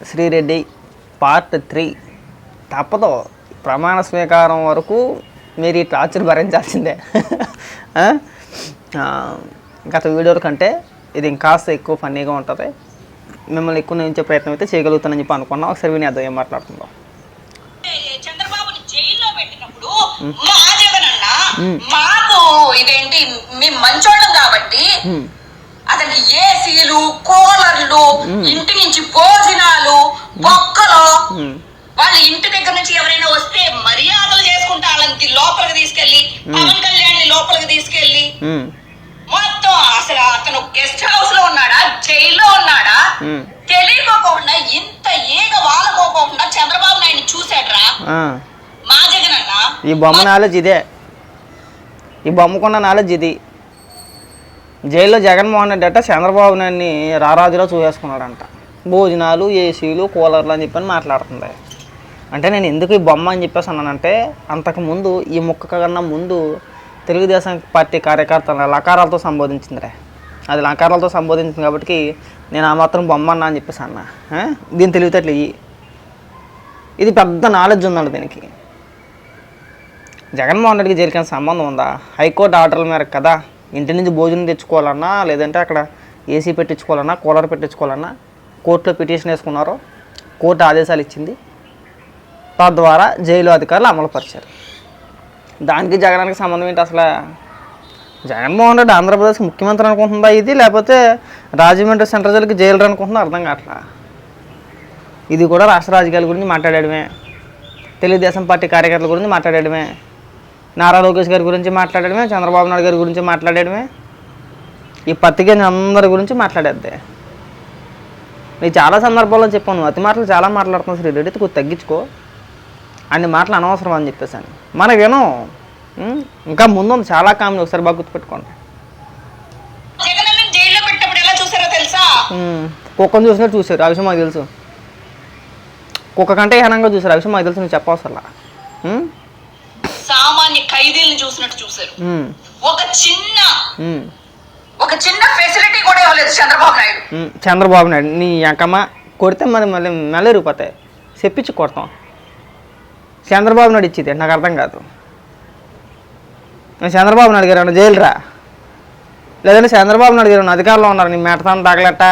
Sri Reddy part three. తప్పదు. ప్రమాణ స్వీకారం వరకు మీరు ఈ టార్చర్ భరించాల్సిందే గత వీడియోల కంటే ఇది ఇంకాస్త ఎక్కువ ఫన్నీగా ఉంటుంది. మిమ్మల్ని ఎక్కువ నుంచే ప్రయత్నం అయితే చేయగలుగుతానని చెప్పి అనుకున్నాం. ఒకసారి విని ఏం మాట్లాడుతుందో చంద్రబాబుని జైల్లో పెట్టినప్పుడు మా జగనన్న మాకు ఇదేంటి మేము మంచోళ్ళం కాబట్టి. అతనికి ఏసీలు కూలర్లు ఇంటి నుంచి భోజనాలు బొక్కలు హ్మ్. వాళ్ళ ఇంటి దగ్గర నుంచి ఎవరైనా వస్తే మర్యాదలు చేసుకుంటా వాళ్ళకి లోపలికి తీసుకెళ్ళి పవన్ లోపలికి తీసుకెళ్ళి. మొత్తం అసలు అతను గెస్ట్ హౌస్లో ఉన్నాడా? జైల్లో ఉన్నాడా. తెలియకోకుండా ఇంత ఈగ వాలకోకుండా చంద్రబాబు నాయుడు చూసాడ్రా. మా జగనన్న ఈ బొమ్మ నాలెడ్జ్ ఇదే. ఈ బొమ్మకున్న నాలెడ్జ్ ఇది. జైల్లో జగన్మోహన్ రెడ్డి అట్ట చంద్రబాబు నాయుడిని రారాజులో చూసేసుకున్నాడంట. భోజనాలు ఏసీలు కూలర్లు అని చెప్పని మాట్లాడుతుంది. అంటే నేను ఎందుకు ఈ బొమ్మ అని చెప్పేసి అన్నానంటే అంతకుముందు ఈ ముక్క కన్నా ముందు తెలుగుదేశం పార్టీ కార్యకర్తలను లకారాలతో సంబోధించిందిరే. అది లకారాలతో సంబోధించింది కాబట్టి నేను ఆ మాత్రం బొమ్మ అన్నా అని చెప్పేసి అన్నా. దీని తెలివితేటలు ఇవి ఇది పెద్ద నాలెడ్జ్ ఉందండి దీనికి. జగన్మోహన్ రెడ్డికి జరిగిన సంబంధం ఉందా? హైకోర్టు ఆర్డర్ల మేరకు కదా ఇంటి నుంచి భోజనం తెచ్చుకోవాలన్నా లేదంటే అక్కడ ఏసీ పెట్టించుకోవాలన్నా కూలర్ పెట్టించుకోవాలన్నా కోర్టులో పిటిషన్ వేసుకున్నారు కోర్టు ఆదేశాలు ఇచ్చింది తద్వారా జైలు అధికారులు అమలుపరిచారు. దానికి జగనానికి సంబంధం ఏంటి అసలు? జగన్మోహన్ రెడ్డి ఆంధ్రప్రదేశ్ ముఖ్యమంత్రి అనుకుంటుందా ఇది? లేకపోతే రాజమండ్రి సెంట్రల్ జైలుకి జైలు అనుకుంటుందా అర్థం కావట్లా? ఇది కూడా రాష్ట్ర రాజకీయాల గురించి మాట్లాడడమే తెలుగుదేశం పార్టీ కార్యకర్తల గురించి మాట్లాడడమే నారా లోకేష్ గారి గురించి మాట్లాడడమే చంద్రబాబు నాయుడు గారి గురించి మాట్లాడడమే ఈ పత్రిక అందరి గురించి మాట్లాడేద్దే. నేను చాలా సందర్భాల్లో చెప్పాను. అతి మాటలు చాలా మాట్లాడుతున్నాను శ్రీరెడ్డి కొద్దిగా తగ్గించుకో. అన్ని మాటలు అనవసరం అని చెప్పేసాను మనకేనో ఉం? ఇంకా ముందు ఉంది చాలా కామెడీ ఒకసారి బాగా గుర్తుపెట్టుకోండి. కుక్కను చూసినట్టు చూసారు ఆ విషయం మాకు తెలుసు కుక్క కంటే హీనంగా చూసారు ఆ విషయం మాకు తెలుసు నువ్వు చెప్పవసరలా? సామాన్య ఖైదీలను చూసినట్టు చూసారు. ఒక చిన్న. ఒక చిన్న ఫెసిలిటీ కూడా ఇవ్వలేదు చంద్రబాబు నాయుడు చంద్రబాబు నాయుడు నీ అంకమ్మ కొడితే మరి మళ్ళీ మెల్లరిగిపోతాయి చెప్పించి కొడతాం చంద్రబాబు నాయుడు ఇచ్చింది నాకు అర్థం కాదు. నేను చంద్రబాబు నాయుడు గారు జైలు రా లేదంటే చంద్రబాబు నాయుడు గారు అధికారంలో ఉన్నారు? నీ మెడతాను తగలట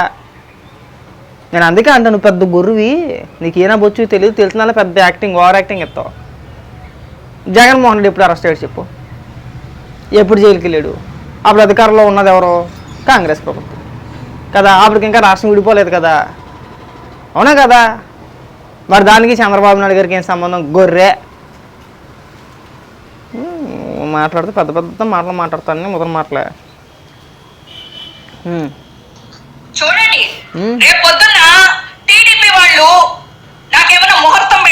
నేను అందుకే అంటే నువ్వు పెద్ద గురువి. నీకు ఏనా బొచ్చు తెలియదు తెలిసిన పెద్ద యాక్టింగ్ ఓవర్ యాక్టింగ్ ఇస్తావు. జగన్మోహన్ రెడ్డి ఎప్పుడు అరెస్ట్ అయ్యాడు చెప్పు? ఎప్పుడు జైలుకి వెళ్ళాడు? అప్పుడు అధికారంలో ఉన్నది ఎవరు? కాంగ్రెస్ ప్రభుత్వం. కదా అప్పటికి ఇంకా రాష్ట్రం విడిపోలేదు కదా. అవునా కదా? మరి దానికి చంద్రబాబు నాయుడు గారికి ఏం సంబంధం? గొర్రె. మాట్లాడితే పెద్ద పెద్ద మాటలు మాట్లాడతాను ముద్ర మాటలే. చూడండి. ఉమ్, రేపు పొద్దున్న టీడీపీ వాళ్ళు నాకేమైనా ముహూర్తం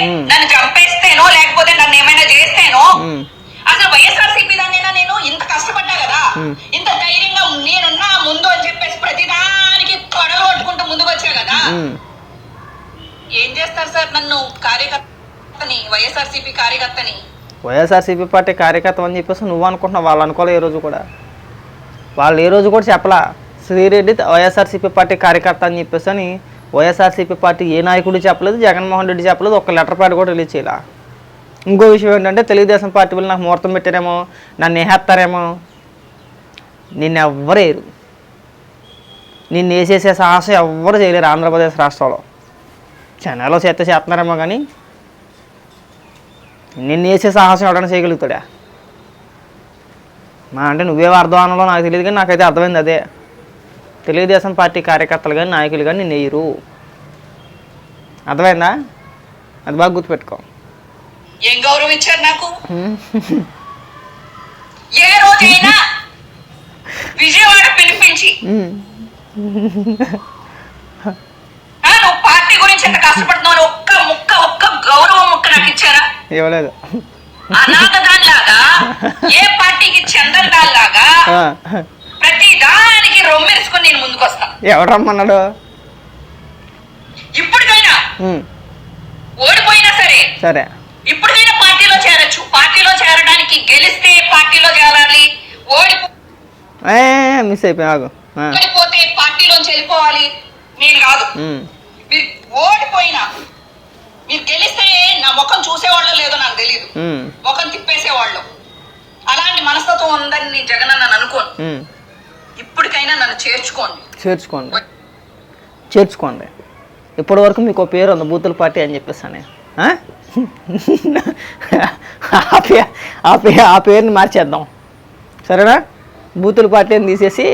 మ్మ్. నన్ను చంపేస్తేనో లేకపోతే నన్ను ఏమైనా చేస్తేనో ఉమ్, అసలు వైఎస్ఆర్సీపీ దాన్నైనా నేను ఇంత కష్టపడ్డా కదా మ్మ్. ఇంత ధైర్యంగా నేనున్నా ముందు అని చెప్పేసి ప్రతిదానికి తొడలు పట్టుకుంటూ ముందుకు వచ్చా కదా ఉమ్. ఏం చేస్తారు సార్ నన్ను కార్యకర్తని వైఎస్ఆర్సీపీ కార్యకర్తని వైఎస్ఆర్సీపీ పార్టీ కార్యకర్త అని చెప్పేసి నువ్వు అనుకుంటున్నావు వాళ్ళు అనుకోలే ఏ రోజు కూడా. వాళ్ళు ఏ రోజు కూడా చెప్పలా శ్రీరెడ్డి వైఎస్ఆర్సీపీ పార్టీ కార్యకర్త అని చెప్పేసి అని వైఎస్ఆర్సీపీ పార్టీ ఏ నాయకుడు చెప్పలేదు జగన్మోహన్ రెడ్డి చెప్పలేదు ఒక లెటర్ ప్యాడ్ కూడా రిలీజ్ చేయాల. ఇంకో విషయం ఏంటంటే తెలుగుదేశం పార్టీ వాళ్ళు నాకు ముహూర్తం పెట్టారేమో నన్ను వేసేస్తారేమో నిన్ను ఎవ్వరేరు నిన్ను వేసేసే సాహసం ఎవ్వరు చేయలేరు ఆంధ్రప్రదేశ్ రాష్ట్రంలో. చెన్నైలో చేత చేస్తున్నారేమో కానీ నిన్ను వేసే సాహసం ఎవడైనా చేయగలుగుతాడా? మా అంటే నువ్వే అర్థం అనలో నాకు తెలియదు కానీ నాకైతే అర్థమైంది అదే. తెలుగుదేశం పార్టీ కార్యకర్తలు కానీ నాయకులు కానీ నిన్ను వేయరు. అర్థమైందా? అది బాగా గుర్తుపెట్టుకో. ఏం గౌరవం ఇచ్చారు నాకు? ఏ రోజైనా విజయవాడ పిలిపించి నువ్వు పార్టీ గురించి ఎంత కష్టపడుతున్నావు ఒక్క ముక్క ఒక్క గౌరవం ముక్క నాకు ఇచ్చారా ఇవ్వలేదు. అనాథ దానిలాగా ఏ పార్టీకి చెందని దానిలాగా ఆ, ప్రతి దానికి రొమ్మెరుసుకుని నేను ముందుకు వస్తా ఎవడు రమ్మన్నాడు? ఇప్పటికైనా ఓడిపోయినా సరే సరే. ఇప్పటికైనా పార్టీలో చేరొచ్చు. పార్టీలో చేరడానికి గెలిస్తే పార్టీలో చేరాలి ఓడిపో మిస్ అయిపోయా ఆగు. ఓడిపోతే పార్టీలోంచి వెళ్ళిపోవాలి. నేను కాదు. ఓడిపోయినా మీరు గెలిస్తే నా ముఖం చూసేవాళ్ళో లేదో నాకు తెలియదు ముఖం తిప్పేసేవాళ్ళు. అలాంటి మనస్తత్వం ఉందని నేను జగన్ అన్న అనుకోను. ఇప్పటికైనా నన్ను చేర్చుకోండి. చేర్చుకోండి. చేర్చుకోండి. ఇప్పటి వరకు మీకు పేరు ఉంది బూతుల పార్టీ అని చెప్పేసానే ఆ? ఆ పే ఆ పేరుని మార్చేద్దాం. సరేనా? బూతుల పార్టీ అని తీసేసి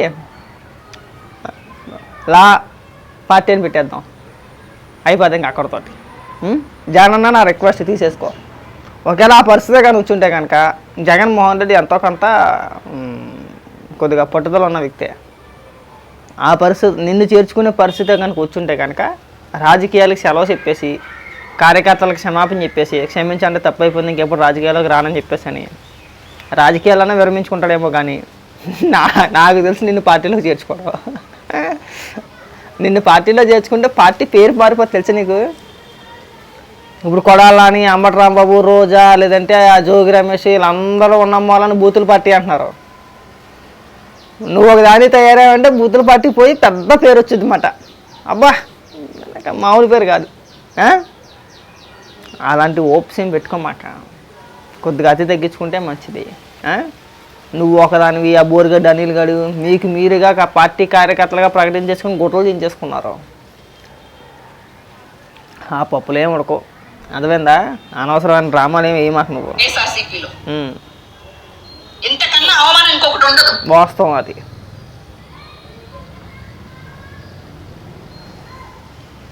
లా పార్టీ అని పెట్టేద్దాం. అయిపోతుంది ఇంకా అక్కడితోటి? జగనన్న నా రిక్వెస్ట్ తీసేసుకో. ఒకవేళ ఆ పరిస్థితి కానీ వచ్చుంటే కనుక జగన్మోహన్ రెడ్డి ఎంతో కొంత కొద్దిగా పట్టుదల ఉన్న వ్యక్తే. ఆ పరిస్థితి నిన్ను చేర్చుకునే పరిస్థితి కనుక వచ్చుంటే కనుక రాజకీయాలకు సెలవు చెప్పేసి కార్యకర్తలకు క్షమాపణ చెప్పేసి క్షమించండి తప్పైపోయింది ఇంకెప్పుడు రాజకీయాలకు రానని చెప్పేసి అని రాజకీయాలన్నా విరమించుకుంటాడేమో కానీ నా నాకు తెలిసి నిన్ను పార్టీలోకి చేర్చుకోవడం నిన్ను పార్టీలో చేర్చుకుంటే పార్టీ పేరు మారిపోతే తెలుసు నీకు? ఇప్పుడు కొడాలని అంబటి రాంబాబు రోజా లేదంటే ఆ జోగి రమేష్ వీళ్ళందరూ వాళ్ళని బూతులు పార్టీ అంటున్నారు. నువ్వు ఒక దాని తయారావంటే బూతుల పార్టీ పోయి పెద్ద పేరు వచ్చింది అన్నమాట అబ్బా మామూలు పేరు కాదు. అలాంటి ఓప్స్ ఏం పెట్టుకోమాక కొద్దిగా అతి తగ్గించుకుంటే మంచిది. నువ్వు ఒకదానివి ఆ బోరుగడ్డ అనిల్ గడు మీకు మీరుగా ఆ పార్టీ కార్యకర్తలుగా ప్రకటించేసుకుని గుట్టలు దించేసుకున్నారు ఆ పప్పులేం ఉడకో అర్థమైందా? అనవసరమైన డ్రామాలు ఏమి వేయమాక నువ్వు? వైఎస్ఆర్సీపీలో ఉమ్. ఇంతకన్నా అవమానం ఇంకొకటి ఉండదు. వాస్తవం అది.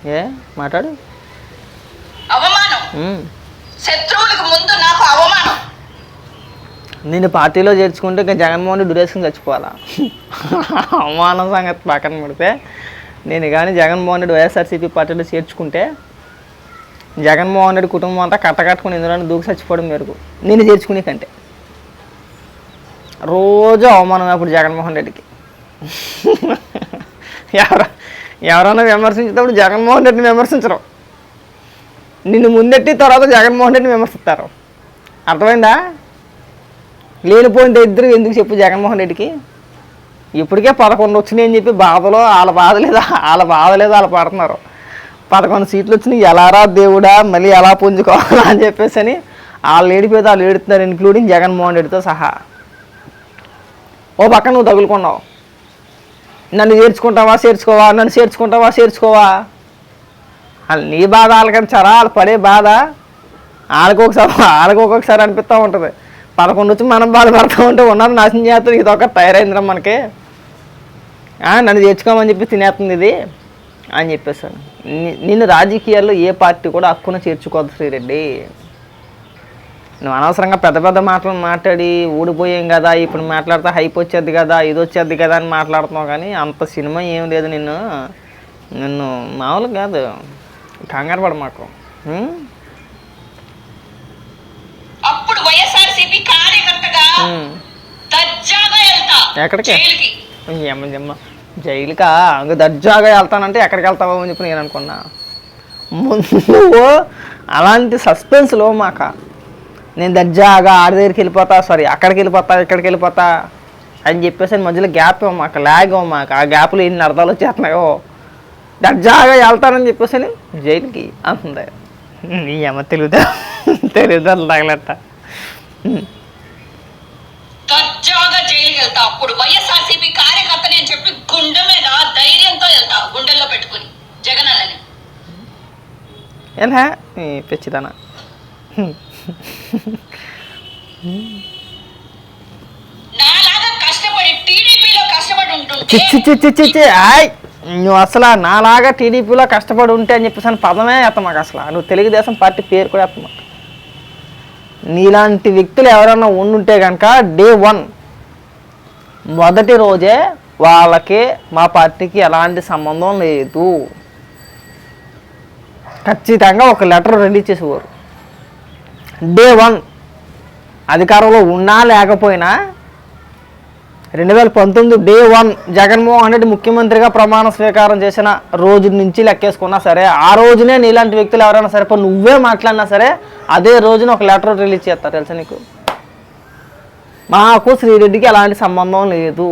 ఏ? మాట్లాడు. అవమానం. శత్రువులకు ముందు నాకు అవమానం. నిన్ను పార్టీలో చేర్చుకుంటే ఇంకా జగన్మోహన్ రెడ్డి డ్యూరేషన్ చచ్చిపోవాలా? అవమానం సంగతి పక్కన పెడితే నేను కానీ జగన్మోహన్ రెడ్డి వైఎస్ఆర్సీపీ పార్టీలో చేర్చుకుంటే జగన్మోహన్ రెడ్డి కుటుంబం అంతా కట్టకట్టుకుని ఇందులో దూకి చచ్చిపోవడం మేరకు నేను చేర్చుకునే కంటే. రోజు అవమానం అప్పుడు జగన్మోహన్ రెడ్డికి. ఎవరు ఎవరైనా విమర్శించేటప్పుడు జగన్మోహన్ రెడ్డిని విమర్శించరు. నిన్ను ముందెట్టి తర్వాత జగన్మోహన్ రెడ్డిని విమర్శిస్తారు. అర్థమైందా? లేనిపోయిన ఇద్దరు ఎందుకు చెప్పు జగన్మోహన్ రెడ్డికి? ఇప్పటికే పదకొండు వచ్చినాయని చెప్పి బాధలో వాళ్ళ బాధ లేదా వాళ్ళ బాధ లేదా వాళ్ళు పడుతున్నారు. పదకొండు సీట్లు వచ్చినాయి. ఎలారా దేవుడా మళ్ళీ ఎలా పుంజుకోవాలా అని చెప్పేసి అని వాళ్ళు ఏడిపోతే వాళ్ళు ఏడుతున్నారు ఇంక్లూడింగ్ జగన్మోహన్ రెడ్డితో సహా. ఓ పక్క నువ్వు తగులుకున్నావు. నన్ను చేర్చుకుంటావా చేర్చుకోవా నన్ను చేర్చుకుంటావా చేర్చుకోవా? వాళ్ళు నీ బాధ వాళ్ళకంటే చరా వాళ్ళు పడే బాధ. వాళ్ళకి ఒకసారి ఒక్కొక్కసారి అనిపిస్తూ ఉంటుంది. పదకొండు వచ్చి మనం బాధపడుతూ ఉంటే ఉన్నది నాశనం చేస్తుంది ఇది ఒక తయారైందిరా మనకి. నన్ను చేర్చుకోమని చెప్పి తినేస్తుంది ఇది. అని చెప్పేసాను. నిన్ను రాజకీయాల్లో ఏ పార్టీ కూడా హక్కున చేర్చుకోవద్దు శ్రీరెడ్డి. నువ్వు అనవసరంగా పెద్ద పెద్ద మాటలు మాట్లాడి ఊడిపోయాం కదా ఇప్పుడు మాట్లాడితే హైప్ వచ్చేది కదా ఇది వచ్చేది కదా అని మాట్లాడుతున్నావు కానీ అంత సినిమా ఏం లేదు నిన్ను. నిన్ను మామూలు కాదు. కంగారు పడ మాకు? అప్పుడు వైఎస్ఆర్సీపీ కార్యకర్తగా ఎక్కడికి? జమ్మ. జైలుకా? ఇంకా దర్జాగా వెళ్తానంటే ఎక్కడికి వెళ్తావో అని చెప్పి నేను అనుకున్నా. ముందు అలాంటి సస్పెన్స్లో మాక. నేను దర్జాగా ఆడి దగ్గరికి వెళ్ళిపోతా సారీ అక్కడికి వెళ్ళిపోతా ఇక్కడికి వెళ్ళిపోతా అని చెప్పేసి మధ్యలో గ్యాప్ మాకు ల్యాగ్ మాకు. ఆ గ్యాప్లో ఎన్ని అర్థాలు వచ్చేస్తున్నాయో. దర్జాగా వెళ్తానని చెప్పేసి అని జైలుకి అంటుంది నీ అమ్మ తెలుగుదా తెలుగుదా తగలట దర్జాగా వెళ్తా. అప్పుడు వైఎస్ఆర్సీపీ కార్యకర్తని అని చెప్పి గుండె మీద ధైర్యంతో వెళ్తా గుండెల్లో పెట్టుకుని. జగన్ అన్నని. ఎలా? పిచ్చిదానా. నాలాగా కష్టపడి టీడీపీలో కష్టపడి ఉంటుంటే చిచ్చి చిచ్చి చిచ్చి ఆయ్! నువ్వు అసలు నాలాగా టీడీపీలో కష్టపడి ఉంటే అని చెప్పేసి అని పదమే ఎత్తాం మాకు అసలు. నువ్వు తెలుగుదేశం పార్టీ పేరు కూడా ఎత్తాం మాకు. నీలాంటి వ్యక్తులు ఎవరైనా ఉండుంటే కనుక డే వన్ మొదటి రోజే వాళ్ళకి మా పార్టీకి ఎలాంటి సంబంధం లేదు. ఖచ్చితంగా ఒక లెటర్ రిలీజ్ చేసేవారు. డే వన్ అధికారంలో ఉన్నా లేకపోయినా రెండు వేల పంతొమ్మిది డే వన్ జగన్మోహన్ రెడ్డి ముఖ్యమంత్రిగా ప్రమాణ స్వీకారం చేసిన రోజు నుంచి లెక్కేసుకున్నా సరే ఆ రోజునే నీలాంటి వ్యక్తులు ఎవరైనా సరే నువ్వే మాట్లాడినా సరే అదే రోజున ఒక లెటర్ రిలీజ్ చేస్తారు తెలుసా నీకు? మాకు శ్రీరెడ్డికి అలాంటి సంబంధం లేదు.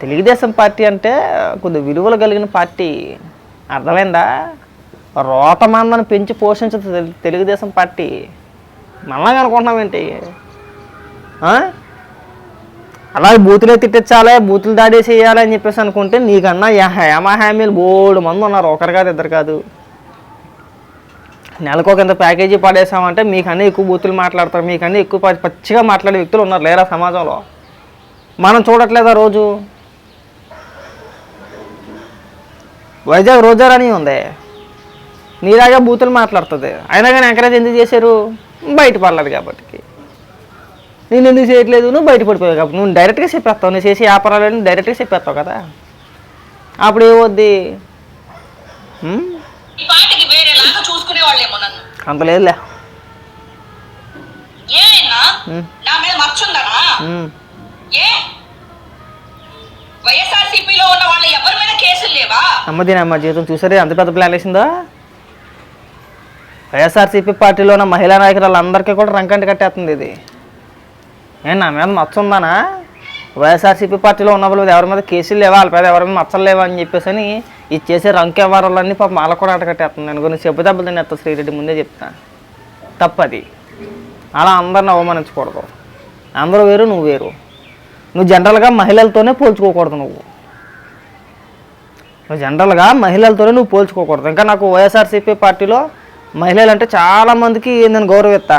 తెలుగుదేశం పార్టీ అంటే కొద్ది విలువలు కలిగిన పార్టీ. అర్థమైందా? రోతమందని పెంచి పోషించదు తెలుగుదేశం పార్టీ. మళ్ళా అనుకుంటున్నాం ఏంటి? అలాగే బూతులే తిట్టించాలి బూతులు దాడి చేయాలి అని చెప్పేసి అనుకుంటే నీకన్నా హేమ బోడు మంది ఉన్నారు. ఒకరు కాదు ఇద్దరు కాదు. నెలకు ఒక ఇంత ప్యాకేజీ పడేసామంటే మీకన్నీ ఎక్కువ బూతులు మాట్లాడతారు మీకన్నీ ఎక్కువ పచ్చిగా మాట్లాడే వ్యక్తులు ఉన్నారు లేరా సమాజంలో? మనం చూడట్లేదా రోజు? వైజాగ్ రోజారాని ఉంది. నీలాగా బూతులు మాట్లాడుతుంది. అయినా కానీ ఎంకరేజ్ ఎందుకు చేశారు? బయట పడలేదు కాబట్టి నేను ఎందుకు చేయట్లేదు? నువ్వు బయటపడిపోయావు కాబట్టి నువ్వు డైరెక్ట్గా చెప్పేస్తావు. నువ్వు చేసే వ్యాపారాలు డైరెక్ట్గా చెప్పేస్తావు కదా. అప్పుడు ఏమొద్ది ఉమ్? ఈ పాటికి వేరేలాగా చూసుకునే వాళ్ళేమో నన్ను అంత లేదులే నా మీద మచ్చుందనా? ఉమ్. ఏ? వైఎస్ఆర్సీపీలో ఉన్న వాళ్ళ ఎవరి మీద కేసులు లేవా? అమ్మది అమ్మ జీవితం చూసారే అంత పెద్ద ప్లాన్ వేసిందో? వైఎస్ఆర్సీపీ పార్టీలో ఉన్న మహిళా నాయకురాలందరికీ కూడా రంకంటి కట్టేస్తుంది ఇది. ఏ నా మీద మచ్చ ఉందానా వైఎస్ఆర్సీపీ పార్టీలో ఉన్న వాళ్ళు ఎవరి మీద కేసులు లేవా? వాళ్ళ మీద ఎవరి మీద మచ్చలు లేవా అని చెప్పేసి అని ఇది చేసే రంకు వ్యవహారాలన్నీ పాపం వాళ్ళకు కూడా అటకట్టేస్తుంది నేను కొన్ని చెప్పు దెబ్బలు తినేస్తా శ్రీరెడ్డి ముందే చెప్తాను తప్పది. అలా అందరిని అవమానించకూడదు. అందరూ వేరు నువ్వు వేరు. నువ్వు జనరల్గా మహిళలతోనే పోల్చుకోకూడదు నువ్వు. నువ్వు జనరల్గా మహిళలతోనే నువ్వు పోల్చుకోకూడదు. ఇంకా నాకు వైఎస్ఆర్సీపీ పార్టీలో మహిళలు అంటే చాలామందికి నేను గౌరవిస్తా.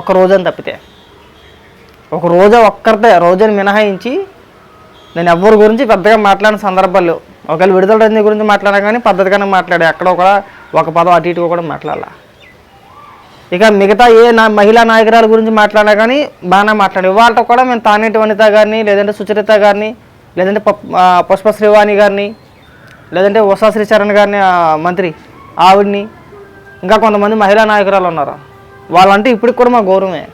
ఒక రోజని తప్పితే. ఒక రోజా ఒక్కరితే రోజుని మినహాయించి నేను ఎవరి గురించి పెద్దగా మాట్లాడిన సందర్భాలు ఒకవేళ విడుదల రజనీ గురించి మాట్లాడా కానీ పద్ధతిగానే మాట్లాడే ఎక్కడో కూడా ఒక పదం అటు ఇటు కూడా మాట్లాడాల. ఇక మిగతా ఏ నా మహిళా నాయకురాల గురించి మాట్లాడా కానీ బాగానే మాట్లాడే వాళ్ళతో కూడా మేము తానేటి వనిత గారిని లేదంటే సుచరిత గారిని లేదంటే పప్- పుష్ప శ్రీవాణి గారిని లేదంటే ఉషా శ్రీచరణ్ గారిని మంత్రి ఆవిడ్ని ఇంకా కొంతమంది మహిళా నాయకురాలు ఉన్నారు. వాళ్ళంటే ఇప్పటికి కూడా మా గౌరవమే.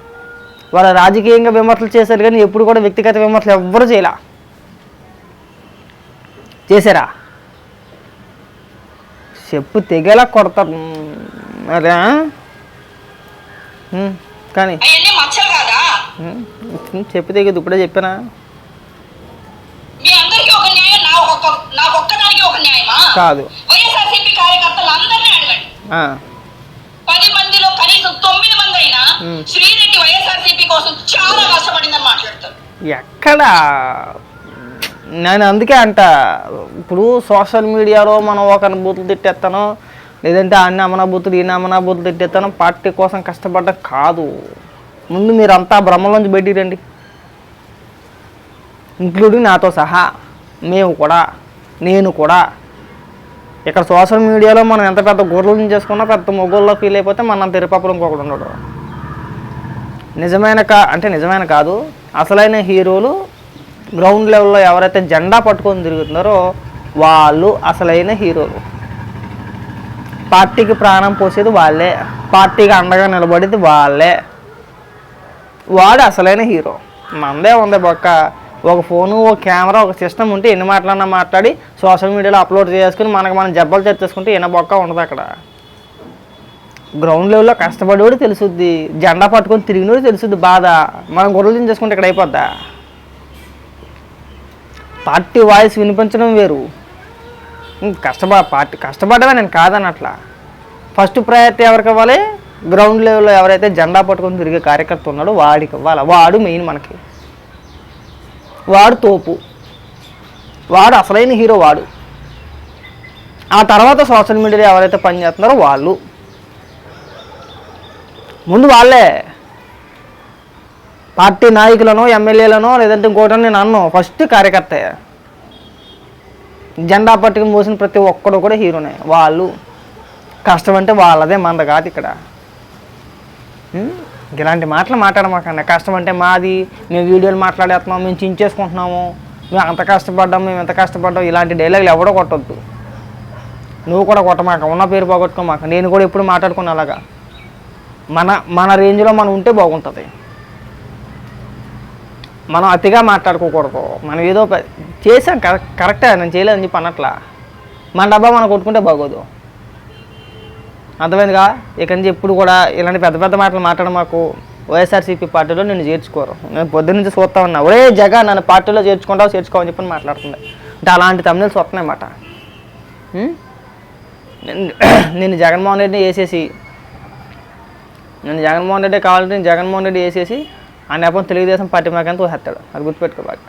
వాళ్ళ రాజకీయంగా విమర్శలు చేశారు కానీ ఎప్పుడు కూడా వ్యక్తిగత విమర్శలు ఎవ్వరు చేయలే. చేశారా? చెప్పు తెగేలా కొడతారు. అదే. కానీ కాదా. చెప్పు తెగదు ఇప్పుడే చెప్పానా? మీ కనీసం తొమ్మిది మంది అయినా. శ్రీరెడ్డి వైఎస్ఆర్సీపీ కోసం చాలా కష్టపడిందని మాట్లాడతారు. ఎక్కడ? నేను అందుకే అంట ఇప్పుడు సోషల్ మీడియాలో మనం ఒకరిని బూతులు తిట్టేస్తాను లేదంటే అన్ని అమనా బూతులు ఈయన అమనా బూతులు తిట్టేస్తాను పార్టీ కోసం కష్టపడ్డం కాదు. ముందు మీరంతా భ్రమలోంచి బయటికి రండి. ఇంక్లూడింగ్ నాతో సహా మేము కూడా నేను కూడా ఇక్కడ సోషల్ మీడియాలో మనం ఎంత పెద్ద గొర్రెలను చేసుకున్నా పెద్ద మొగోల్లో ఫీల్ అయిపోతే మనం తిరుపప్పులు ఇంకొకటి ఉండడు. నిజమైన కా అంటే నిజమైన కాదు అసలైన హీరోలు గ్రౌండ్ లెవెల్లో ఎవరైతే జెండా పట్టుకొని తిరుగుతున్నారో వాళ్ళు అసలైన హీరోలు. పార్టీకి ప్రాణం పోసేది వాళ్ళే పార్టీకి అండగా నిలబడేది వాళ్ళే. వాడు అసలైన హీరో. మందే ఉంది బొక్క. ఒక ఫోను ఒక కెమెరా ఒక సిస్టమ్ ఉంటే ఎన్ని మాటలన్నా మాట్లాడి సోషల్ మీడియాలో అప్లోడ్ చేసుకుని మనకు మనం జబ్బలు తెచ్చేసుకుంటే ఎన్న బొక్క ఉండదు అక్కడ. గ్రౌండ్ లెవెల్లో కష్టపడేవాడు తెలుసుద్ది. జెండా పట్టుకొని తిరిగినోడు తెలుసుద్ది బాధ. మనం గొర్రెలు తినేసుకుంటే ఇక్కడ అయిపోద్దా? పార్టీ వాయిస్ వినిపించడం వేరు. కష్టపడ పార్టీ కష్టపడమే నేను కాదనట్లా ఫస్ట్ ప్రయారిటీ ఎవరికి ఇవ్వాలి? గ్రౌండ్ లెవెల్లో ఎవరైతే జెండా పట్టుకొని తిరిగే కార్యకర్త ఉన్నాడో వాడికి ఇవ్వాలి? వాడు మెయిన్ మనకి. వాడు తోపు. వాడు అసలైన హీరో వాడు. ఆ తర్వాత సోషల్ మీడియాలో ఎవరైతే పనిచేస్తున్నారో వాళ్ళు. ముందు వాళ్ళే. పార్టీ నాయకులను ఎమ్మెల్యేలనో లేదంటే ఇంకోటో నేను అన్ను. ఫస్ట్ కార్యకర్త. జెండా పట్టుకుని మోసిన ప్రతి ఒక్కడు కూడా హీరోనే. వాళ్ళు. కష్టం అంటే వాళ్ళదే మంద కాదు ఇక్కడ. ఇలాంటి మాటలు మాట్లాడమాకండి. కష్టం అంటే మాది మేము వీడియోలు మాట్లాడేస్తున్నాం మేము చించేసుకుంటున్నాము మేము అంత కష్టపడ్డాం మేము ఎంత కష్టపడ్డాం ఇలాంటి డైలాగులు ఎవడో కొట్టొద్దు. నువ్వు కూడా కొట్టమాక ఉన్న పేరు పోగొట్టుకోమాక నేను కూడా ఎప్పుడు మాట్లాడుకున్నా అలాగా. మన మన రేంజ్లో మనం ఉంటే బాగుంటుంది. మనం అతిగా మాట్లాడుకోకూడదు. మనం ఏదో చేసాం కరెక్ట్ కరెక్టే నేను చేయలేదని చెప్పి అన్నట్లా. మన డబ్బా మనం కొట్టుకుంటే బాగోదు. అర్థమైందిగా? ఇక నుంచి ఎప్పుడు కూడా ఇలాంటి పెద్ద పెద్ద మాటలు మాట్లాడడం మాకు వైఎస్ఆర్సీపీ పార్టీలో నేను చేర్చుకోరు. నేను పొద్దున్న నుంచి చూస్తా ఉన్నా. ఒరే జగ నన్ను పార్టీలో చేర్చుకుంటావు చేర్చుకోవని చెప్పి మాట్లాడుతుంది అంటే అలాంటి తమిళ వస్తున్నాయి అన్నమాట జగన్మోహన్ రెడ్డి వేసేసి నేను జగన్మోహన్ రెడ్డి కావాలంటే నేను జగన్మోహన్ రెడ్డి వేసేసి ఆ నేపథ్యం తెలుగుదేశం పార్టీ మాకంతా హెత్తాడు. అది గుర్తుపెట్టుకో బాగా.